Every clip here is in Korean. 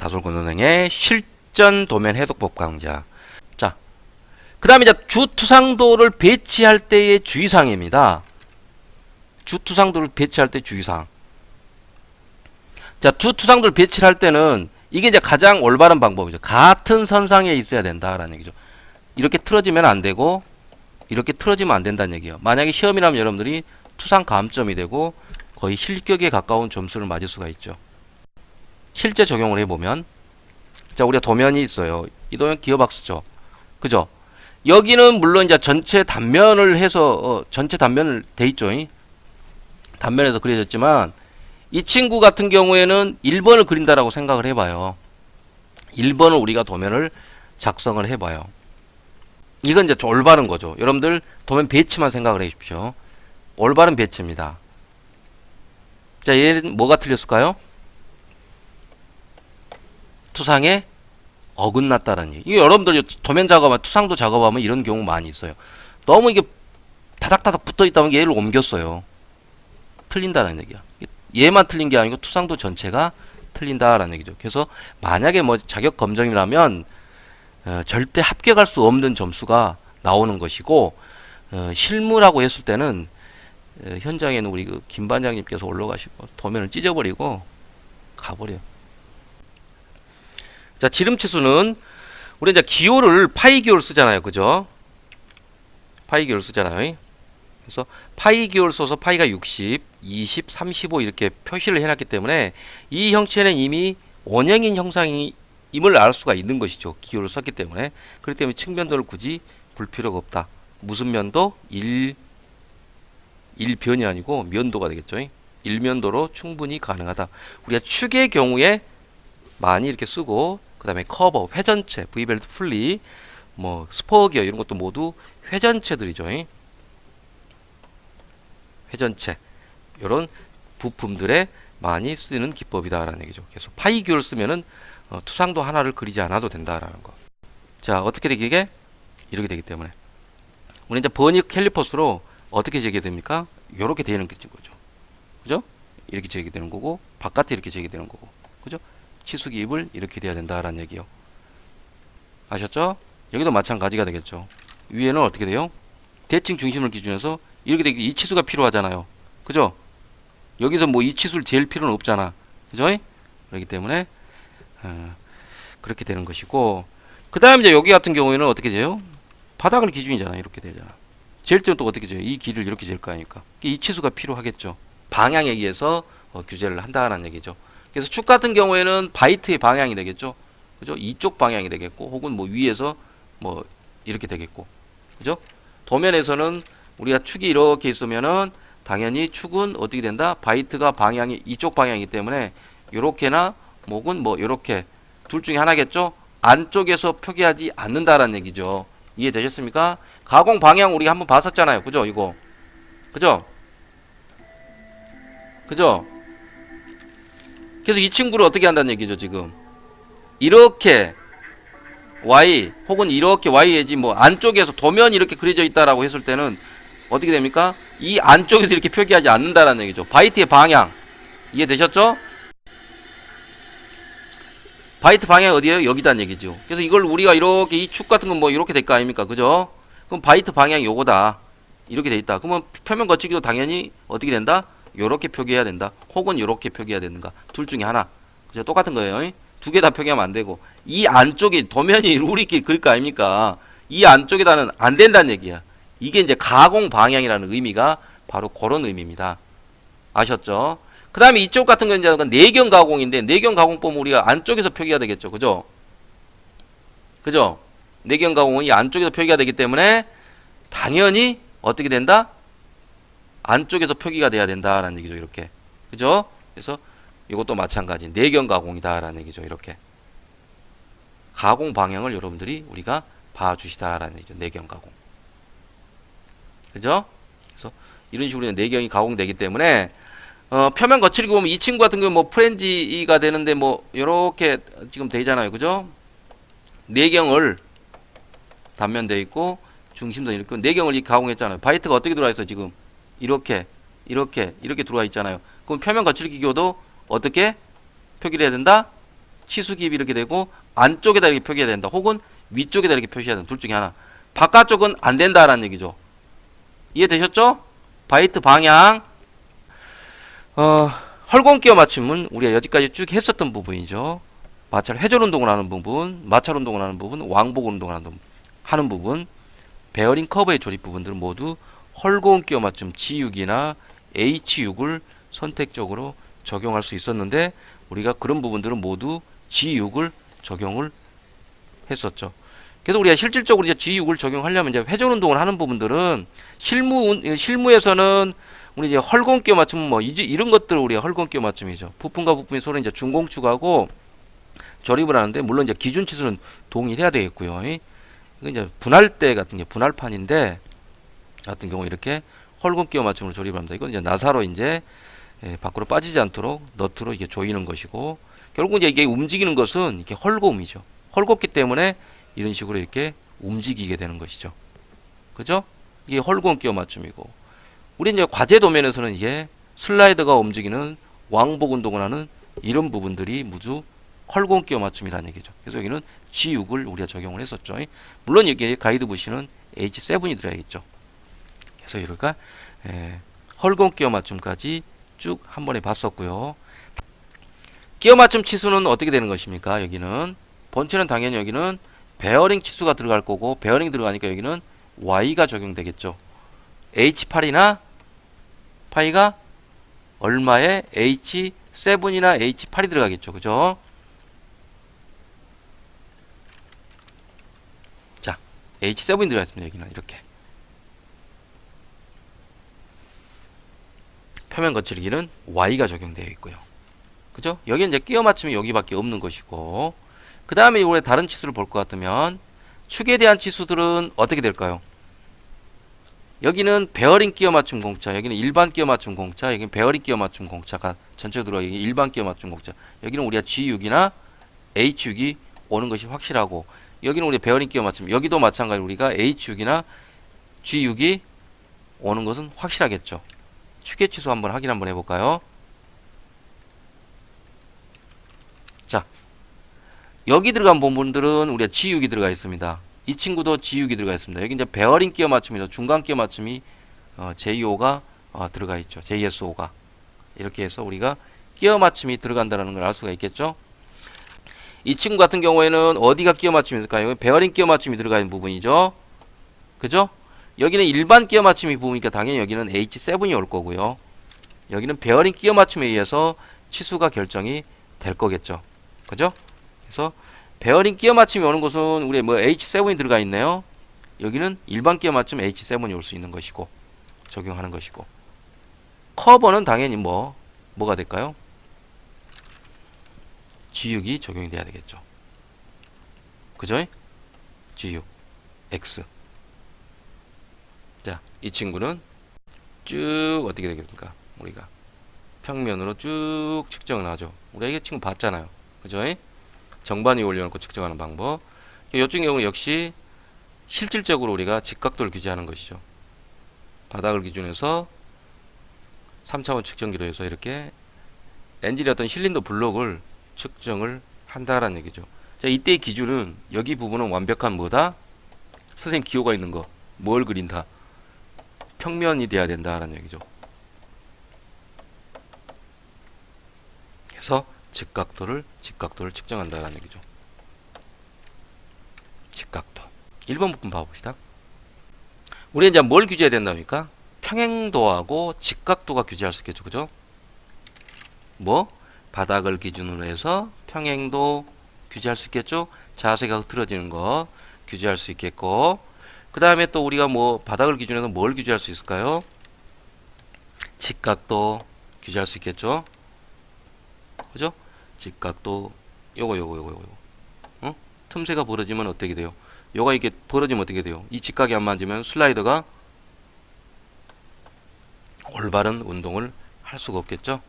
다솔건너능의 실전 도면 해독법 강좌. 자, 그 다음에 이제 주투상도를 배치할 때의 주의사항입니다. 주투상도를 배치할 때 주의사항. 자, 주투상도를 배치를 할 때는 이게 이제 가장 올바른 방법이죠. 같은 선상에 있어야 된다라는 얘기죠. 이렇게 틀어지면 안 되고 이렇게 틀어지면 안 된다는 얘기예요. 만약에 시험이라면 여러분들이 투상 감점이 되고 거의 실격에 가까운 점수를 맞을 수가 있죠. 실제 적용을 해보면 자 우리가 도면이 있어요. 이 도면 기어박스죠. 그죠? 여기는 물론 이제 전체 단면을 해서 어, 전체 단면을 돼 있죠. 이? 단면에서 그려졌지만 이 친구 같은 경우에는 1번을 그린다라고 생각을 해봐요. 1번을 우리가 도면을 작성을 해봐요. 이건 이제 올바른 거죠. 여러분들 도면 배치만 생각을 해주십시오. 올바른 배치입니다. 자, 얘는 뭐가 틀렸을까요? 투상에 어긋났다는 얘기. 이게 여러분들 도면 작업하면 투상도 작업하면 이런 경우 많이 있어요. 너무 이게 다닥다닥 붙어 있다면 얘를 옮겼어요. 틀린다는 얘기야. 얘만 틀린 게 아니고 투상도 전체가 틀린다라는 얘기죠. 그래서 만약에 뭐 자격 검정이라면 어, 절대 합격할 수 없는 점수가 나오는 것이고 어, 실무라고 했을 때는 어, 현장에는 우리 그 김 반장님께서 올라가시고 도면을 찢어버리고 가버려. 자 지름치수는 우리 이제 기호를 파이 기호를 쓰잖아요, 그죠? 파이 기호를 쓰잖아요. 그래서 파이 기호를 써서 파이가 60, 20, 35 이렇게 표시를 해놨기 때문에 이 형체는 이미 원형인 형상이 임을 알 수가 있는 것이죠. 기호를 썼기 때문에. 그렇기 때문에 측면도를 굳이 볼 필요가 없다. 무슨 면도? 1, 1변이 아니고 면도가 되겠죠. 1면도로 충분히 가능하다. 우리가 축의 경우에 많이 이렇게 쓰고 그 다음에 커버, 회전체, V벨트 풀리, 뭐 스포 기어 이런 것도 모두 회전체들이죠. 회전체 이런 부품들에 많이 쓰는 기법이다라는 얘기죠. 그래서 파이 기호를 쓰면은 어, 투상도 하나를 그리지 않아도 된다라는 거. 자 어떻게 되게 이렇게 되기 때문에 우리 이제 버니 캘리퍼스로 어떻게 재게 됩니까? 이렇게 되는 거죠. 그죠? 이렇게 재게 되는 거고 바깥에 이렇게 재게 되는 거고 그죠? 치수기 입을 이렇게 돼야 된다라는 얘기요. 아셨죠? 여기도 마찬가지가 되겠죠. 위에는 어떻게 돼요? 대칭 중심을 기준해서 이렇게 되기 이 치수가 필요하잖아요. 그죠? 여기서 뭐 이 치수를 잴 필요는 없잖아. 그죠? 그렇기 때문에 어, 그렇게 되는 것이고 그 다음에 이제 여기 같은 경우에는 어떻게 돼요? 바닥을 기준이잖아. 이렇게 되잖아. 잴 때는 또 어떻게 돼요? 이 길을 이렇게 잴 거 아닙니까? 이 치수가 필요하겠죠. 방향에 의해서 어, 규제를 한다는 얘기죠. 그래서 축 같은 경우에는 바이트의 방향이 되겠죠. 그죠? 이쪽 방향이 되겠고 혹은 뭐 위에서 뭐 이렇게 되겠고. 그죠? 도면에서는 우리가 축이 이렇게 있으면은 당연히 축은 어떻게 된다? 바이트가 방향이 이쪽 방향이기 때문에 요렇게나 혹은 뭐 요렇게 둘 중에 하나겠죠? 안쪽에서 표기하지 않는다라는 얘기죠. 이해되셨습니까? 가공 방향 우리가 한번 봤었잖아요. 그죠? 이거. 그죠? 그죠? 그래서 이 친구를 어떻게 한다는 얘기죠, 지금. 이렇게 Y 혹은 이렇게 Y 에지 뭐 안쪽에서 도면이 이렇게 그려져 있다라고 했을 때는 어떻게 됩니까? 이 안쪽에서 이렇게 표기하지 않는다라는 얘기죠. 바이트의 방향. 이해되셨죠? 바이트 방향 어디에요? 여기다는 얘기죠. 그래서 이걸 우리가 이렇게 이 축 같은 건 뭐 이렇게 될 거 아닙니까? 그죠? 그럼 바이트 방향이 요거다. 이렇게 돼 있다. 그러면 표면 거치기도 당연히 어떻게 된다? 요렇게 표기해야 된다. 혹은 요렇게 표기해야 되는가. 둘 중에 하나. 그죠? 똑같은 거예요. 두 개 다 표기하면 안 되고 이 안쪽에 도면이 우리끼리 그릴 거 아닙니까? 이 안쪽에다는 안 된다는 얘기야. 이게 이제 가공 방향이라는 의미가 바로 그런 의미입니다. 아셨죠? 그 다음에 이쪽 같은 경우는 이제 내경 가공인데 내경 가공법 우리가 안쪽에서 표기가 되겠죠. 그죠? 그죠? 내경 가공은 이 안쪽에서 표기가 되기 때문에 당연히 어떻게 된다? 안쪽에서 표기가 돼야 된다라는 얘기죠. 이렇게. 그죠? 그래서 이것도 마찬가지 내경 가공이다라는 얘기죠. 이렇게. 가공 방향을 여러분들이 우리가 봐주시다라는 얘기죠. 내경 가공. 그죠? 그래서 이런 식으로 내경이 가공되기 때문에 어, 표면 거칠기 보면 이 친구 같은 경우 뭐 프렌지가 되는데 뭐 요렇게 지금 되잖아요. 그죠? 내경을 단면 돼 있고 중심도 이렇게 내경을 이 가공했잖아요. 바이트가 어떻게 들어와 있어 지금? 이렇게 이렇게 이렇게 들어와 있잖아요. 그럼 표면 거칠기 기호도 어떻게 표기를 해야 된다? 치수 기입이 이렇게 되고 안쪽에다 이렇게 표기해야 된다. 혹은 위쪽에다 이렇게 표시해야 된다. 둘 중에 하나. 바깥쪽은 안 된다라는 얘기죠. 이해되셨죠? 바이트 방향. 어, 헐공 끼워 맞춤은 우리가 여기까지 쭉 했었던 부분이죠. 마찰 회전 운동을 하는 부분, 마찰 운동을 하는 부분, 왕복 운동을 하는 부분, 하는 부분, 베어링 커브의 조립 부분들은 모두 끼워 맞춤 G6이나 H6을 선택적으로 적용할 수 있었는데 우리가 그런 부분들은 모두 G6을 적용을 했었죠. 그래서 우리가 실질적으로 이제 G6을 적용하려면 이제 회전 운동을 하는 부분들은 실무 운- 실무에서는 우리 이제 헐공 끼워 맞춤 뭐 이제 이런 것들을 우리가 헐공 끼워 맞춤이죠. 부품과 부품이 서로 이제 중공축하고 조립을 하는데 물론 이제 기준 치수는 동일해야 되겠고요. 이- 이거 이제 분할대 같은 게 분할판인데 같은 경우 이렇게 헐공 끼워 맞춤으로 조립을 합니다. 이건 이제 나사로 이제 예, 밖으로 빠지지 않도록 너트로 이게 조이는 것이고 결국 이제 이게 움직이는 것은 이게 헐곰이죠. 헐겁기 때문에 이런 식으로 이렇게 움직이게 되는 것이죠. 그죠? 이게 헐곰 끼워 맞춤이고 우리 이제 과제 도면에서는 이게 슬라이더가 움직이는 왕복 운동을 하는 이런 부분들이 모두 헐곰 끼워 맞춤이라는 얘기죠. 그래서 여기는 G6을 우리가 적용을 했었죠. 물론 여기에 가이드 보시는 H7이 들어야겠죠. 그래서 이렇게 에, 헐곰 끼워 맞춤까지 쭉 한 번에 봤었고요. 끼워 맞춤 치수는 어떻게 되는 것입니까? 여기는 본체는 당연히 여기는 베어링 치수가 들어갈 거고 베어링 들어가니까 여기는 Y가 적용되겠죠. H8이나 파이가 얼마에 H7이나 H8이 들어가겠죠. 그죠? 자, H7이 들어갔습니다. 여기는 이렇게. 표면 거칠기는 Y가 적용되어 있고요. 그죠? 여기 이제 끼워 맞춤이 여기밖에 없는 것이고 그 다음에 이번에 다른 치수를 볼 것 같으면 축에 대한 치수들은 어떻게 될까요? 여기는 베어링 끼워 맞춤 공차, 여기는 일반 끼워 맞춤 공차, 여기는 베어링 끼워 맞춤 공차가 전체로 들어가 여기 일반 끼워 맞춤 공차. 여기는 우리가 G6이나 H6이 오는 것이 확실하고 여기는 우리 베어링 끼워 맞춤. 여기도 마찬가지로 우리가 H6이나 G6이 오는 것은 확실하겠죠. 축의 치수 한번 확인 한번 해볼까요? 자, 여기 들어간 부분들은 우리가 G6이 들어가 있습니다. 이 친구도 G6이 들어가 있습니다. 여기 이제 베어링 끼워 맞춤이죠. 중간 끼워 맞춤이 어, JO가 어, 들어가 있죠. JSO가 이렇게 해서 우리가 끼워 맞춤이 들어간다는 걸 알 수가 있겠죠. 이 친구 같은 경우에는 어디가 끼워 맞춤이 있을까요? 베어링 끼워 맞춤이 들어가 있는 부분이죠. 그죠? 여기는 일반 끼워 맞춤이 부분이니까 당연히 여기는 H7이 올 거고요. 여기는 베어링 끼워 맞춤에 의해서 치수가 결정이 될 거겠죠. 그죠? 그래서 베어링 끼워 맞춤이 오는 곳은 우리 뭐 H7이 들어가 있네요. 여기는 일반 끼워 맞춤 H7이 올 수 있는 것이고 적용하는 것이고 커버는 당연히 뭐 뭐가 될까요? G6이 적용이 돼야 되겠죠. 그죠? G6 X 자, 이 친구는 쭉 어떻게 되겠습니까? 우리가 평면으로 쭉 측정을 하죠. 우리가 이 친구 봤잖아요. 그죠? 정반위 올려놓고 측정하는 방법. 이쪽 경우는 역시 실질적으로 우리가 직각도를 규제하는 것이죠. 바닥을 기준해서 3차원 측정기로 해서 이렇게 엔진의 어떤 실린더 블록을 측정을 한다라는 얘기죠. 자, 이때의 기준은 여기 부분은 완벽한 뭐다? 선생님 기호가 있는 거. 뭘 그린다? 평면이 돼야 된다라는 얘기죠. 그래서 직각도를 직각도를 측정한다라는 얘기죠. 직각도. 1번 부분 봐봅시다. 우리 이제 뭘 규제해야 된답니까? 평행도하고 직각도가 규제할 수 있겠죠. 그죠? 뭐? 바닥을 기준으로 해서 평행도 규제할 수 있겠죠. 자세가 흐트러지는 거 규제할 수 있겠고 그 다음에 또 우리가 뭐 바닥을 기준으로 해서 뭘 규제할 수 있을까요? 직각도 규제할 수 있겠죠. 그죠? 직각도 요거 요거 요거 요거 어? 틈새가 벌어지면 어떻게 돼요? 요가 이게 벌어지면 어떻게 돼요? 이 직각이 안 맞으면 슬라이더가 올바른 운동을 할 수가 없겠죠?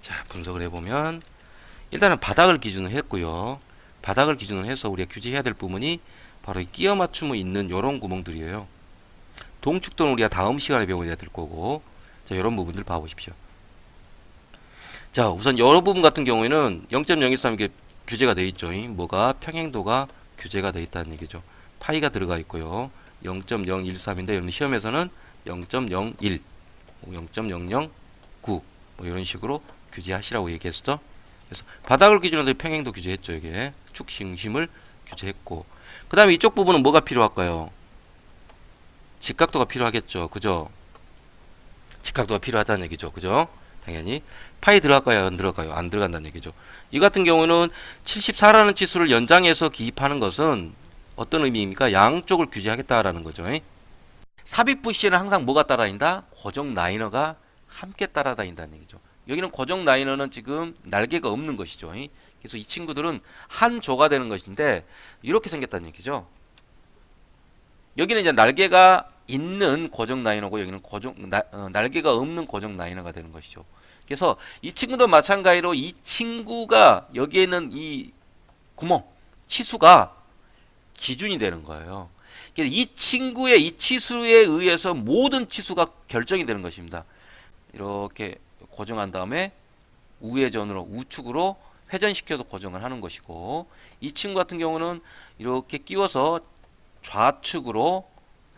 자, 분석을 해보면 일단은 바닥을 기준으로 했고요. 바닥을 기준으로 해서 우리가 규제해야 될 부분이 바로 이 끼어 맞춤이 있는 요런 구멍들이에요. 동축도는 우리가 다음 시간에 배워야 될 거고 자, 요런 부분들 봐보십시오. 자, 우선 여러 부분 같은 경우에는 0.013 이게 규제가 되어 있죠. 이 뭐가 평행도가 규제가 되어 있다는 얘기죠. 파이가 들어가 있고요. 0.013인데 여러분 시험에서는 0.01, 0.009 뭐 이런 식으로 규제하시라고 얘기했어. 그래서 바닥을 기준으로 평행도 규제했죠. 이게 축심심을 규제했고 그 다음에 이쪽 부분은 뭐가 필요할까요? 직각도가 필요하겠죠. 그죠? 직각도가 필요하다는 얘기죠. 그죠? 당연히 파이 들어갈까요? 안 들어갈까요? 안 들어간다는 얘기죠. 이 같은 경우는 74라는 치수를 연장해서 기입하는 것은 어떤 의미입니까? 양쪽을 규제하겠다라는 거죠. 삽입부 시에는 항상 뭐가 따라다닌다? 고정 라이너가 함께 따라다닌다는 얘기죠. 여기는 고정 라이너는 지금 날개가 없는 것이죠. 그래서 이 친구들은 한 조가 되는 것인데 이렇게 생겼다는 얘기죠. 여기는 이제 날개가 있는 고정 라이너고 여기는 고정 나- 어, 날개가 없는 고정 라이너가 되는 것이죠. 그래서 이 친구도 마찬가지로 이 친구가 여기에 있는 이 구멍 치수가 기준이 되는 거예요. 이 친구의 이 치수에 의해서 모든 치수가 결정이 되는 것입니다. 이렇게 고정한 다음에 우회전으로 우측으로 회전시켜서 고정을 하는 것이고 이 친구 같은 경우는 이렇게 끼워서 좌측으로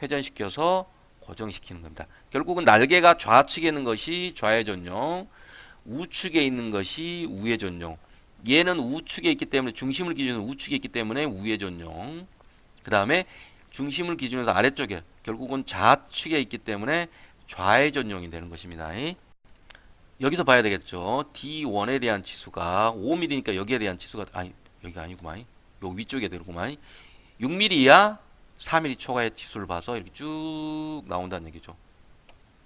회전시켜서 고정시키는 겁니다. 결국은 날개가 좌측에 있는 것이 좌회전용, 우측에 있는 것이 우회전용. 얘는 우측에 있기 때문에 중심을 기준으로 우측에 있기 때문에 우회전용. 그 다음에 중심을 기준으로 아래쪽에 결국은 좌측에 있기 때문에 좌회전용이 되는 것입니다. 여기서 봐야 되겠죠. D1에 대한 치수가 5mm니까 여기에 대한 치수가 아니 여기가 아니구만. 요 위쪽에 되구만. 6mm야 4mm 초과의 치수를 봐서 이렇게 쭉 나온다는 얘기죠.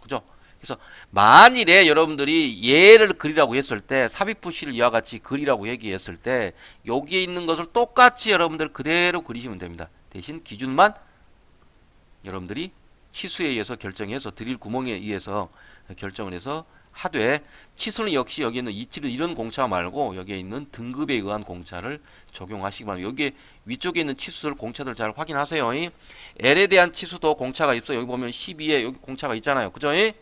그죠? 그래서 만일에 여러분들이 얘를 그리라고 했을 때 삽입부시를 이와 같이 그리라고 얘기했을 때 여기에 있는 것을 똑같이 여러분들 그대로 그리시면 됩니다. 대신 기준만 여러분들이 치수에 의해서 결정해서 드릴 구멍에 의해서 결정을 해서 하되 치수는 역시 여기 있는 이치를 이런 공차 말고 여기에 있는 등급에 의한 공차를 적용하시기 바랍니다. 여기 위쪽에 있는 치수들 공차들 잘 확인하세요. 이 L에 대한 치수도 공차가 있어. 여기 보면 12에 여기 공차가 있잖아요. 그죠? 이?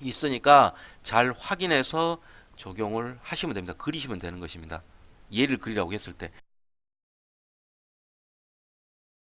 있으니까 잘 확인해서 적용을 하시면 됩니다. 그리시면 되는 것입니다. 얘를 그리라고 했을 때